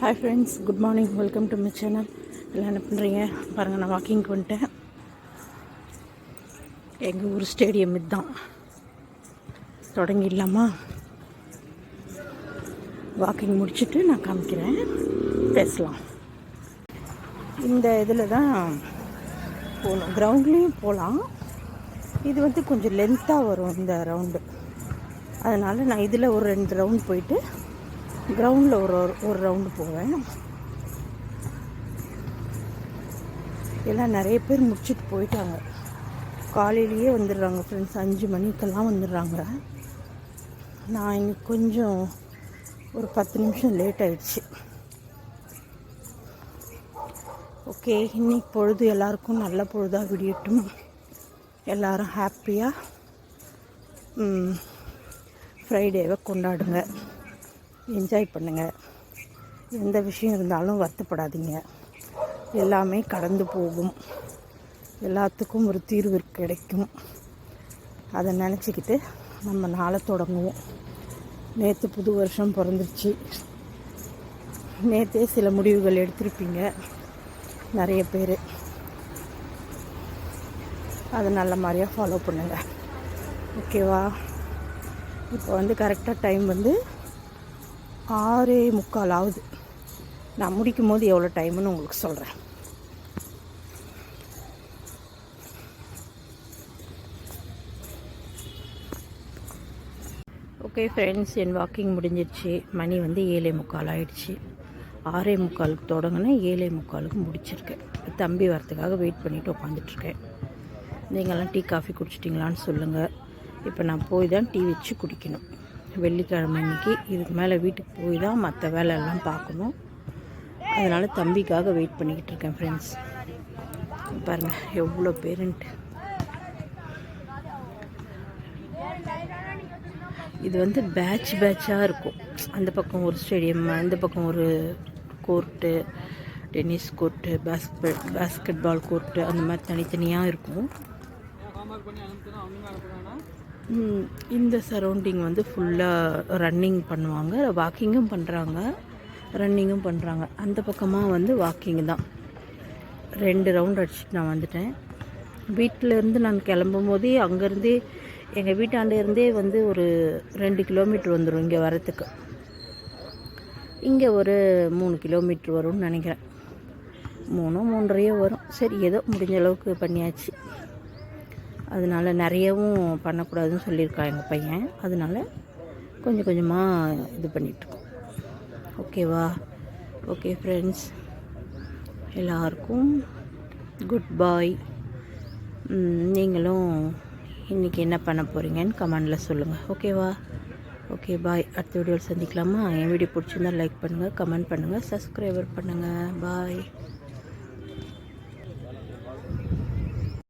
Hi friends good morning welcome to my channel எல்லாம் என்ன பண்ணுறீங்க பாருங்கள் நான் வாக்கிங்க்கு வந்துட்டேன். எங்கள் ஊர் ஸ்டேடியம் இதுதான். தொடங்கிடலாமா? வாக்கிங் முடிச்சுட்டு நான் காமிக்கிறேன். பேசலாம். இந்த இதில் தான் போகணும். கிரவுண்ட்லேயும் போகலாம். இது வந்து கொஞ்சம் லென்த்தாக வரும் இந்த ரவுண்டு அதனால் நான் இதில் ஒரு ரெண்டு ரவுண்ட் போயிட்டு கிரவுண்டில் ஒரு ஒரு- ரவுண்டு போவேன். எல்லாம் நிறைய பேர் முடிச்சுட்டு போயிட்டாங்க. காலையிலேயே வந்துடுறாங்க ஃப்ரெண்ட்ஸ் அஞ்சு மணிக்கெல்லாம் வந்துடுறாங்க. நான் இன்னைக்கு கொஞ்சம் ஒரு பத்து நிமிஷம் லேட் ஆயிடுச்சு. ஓகே இன்னைக்கு பொழுது எல்லாருக்கும் நல்ல பொழுதாக விடியட்டும். எல்லாரும் ஹாப்பியாக ஃப்ரைடேவை கொண்டாடுங்க. என்ஜாய் பண்ணுங்கள் எந்த விஷயம் இருந்தாலும் வருத்தப்படாதீங்க. எல்லாமே கடந்து போகும். எல்லாத்துக்கும் ஒரு தீர்வு கிடைக்கும். அதை நினச்சிக்கிட்டு நம்ம நாளை தொடங்குவோம். நேற்று புது வருஷம் பிறந்துருச்சு. நேற்றே சில முடிவுகள் எடுத்திருப்பீங்க. நிறைய பேர். அதை நல்ல மாதிரியாக ஃபாலோ பண்ணுங்கள் ஓகேவா இப்போ வந்து கரெக்டாக டைம் வந்து ஆறே முக்கால் ஆகுது நான் முடிக்கும் போது எவ்வளோ டைம்னு உங்களுக்கு சொல்கிறேன் ஓகே ஃப்ரெண்ட்ஸ் என் வாக்கிங் முடிஞ்சிருச்சு. மணி வந்து ஏழே முக்கால் ஆயிடுச்சு. ஆறே முக்காலுக்கு தொடங்கினேன் ஏழே முக்காலுக்கு முடிச்சிருக்கேன். தம்பி வரத்துக்காக வெயிட் பண்ணிவிட்டு உட்காந்துட்ருக்கேன் நீங்களாம் டீ காஃபி குடிச்சிட்டிங்களான்னு சொல்லுங்கள் இப்போ நான் போய் தான் டீ வச்சு குடிக்கணும். வெள்ளிக்கிழமை அன்னைக்கு இதுக்கு மேலே வீட்டுக்கு போய் தான் மற்ற வேலையெல்லாம் பார்க்கணும். அதனால் தம்பிக்காக வெயிட் பண்ணிக்கிட்டு இருக்கேன் ஃப்ரெண்ட்ஸ் பாருங்கள் எவ்வளோ பேருன்ட்டு. இது வந்து பேட்ச் பேட்சாக இருக்கும். அந்த பக்கம் ஒரு ஸ்டேடியம் அந்த பக்கம் ஒரு court tennis court basket basketball court அந்த மாதிரி தனித்தனியாக இருக்கும். இந்த சரௌண்டிங் வந்து ஃபுல்லாக ரன்னிங் பண்ணுவாங்க வாக்கிங்கும் பண்ணுறாங்க ரன்னிங்கும் பண்ணுறாங்க அந்த பக்கமாக வந்து வாக்கிங் தான். ரெண்டு ரவுண்ட் அடிச்சுட்டு நான் வந்துட்டேன். வீட்டில் இருந்து நான் கிளம்பும் போதே அங்கேருந்தே எங்கள் வீட்டாண்டிருந்தே வந்து ஒரு ரெண்டு கிலோமீட்டர் வந்துடும் இங்கே வரத்துக்கு இங்கே ஒரு மூணு கிலோமீட்டர் வரும்னு நினைக்கிறேன். மூணோ மூன்றரையோ வரும். சரி ஏதோ முடிஞ்ச அளவுக்கு பண்ணியாச்சு. அதனால் நிறையவும் பண்ணக்கூடாதுன்னு சொல்லியிருக்கான் எங்கள் பையன். அதனால கொஞ்சம் கொஞ்சமாக இது பண்ணிகிட்ருக்கோம் ஓகேவா? ஓகே ஃப்ரெண்ட்ஸ் எல்லாருக்கும் குட் பாய் நீங்களும் இன்றைக்கி என்ன பண்ண போகிறீங்கன்னு கமெண்டில் சொல்லுங்கள் ஓகேவா? ஓகே பாய் அடுத்த வீடியோவில் சந்திக்கலாமா? என் வீடியோ பிடிச்சிருந்தா லைக் பண்ணுங்கள் கமெண்ட் பண்ணுங்கள் சப்ஸ்கிரைபர் பண்ணுங்கள் பாய்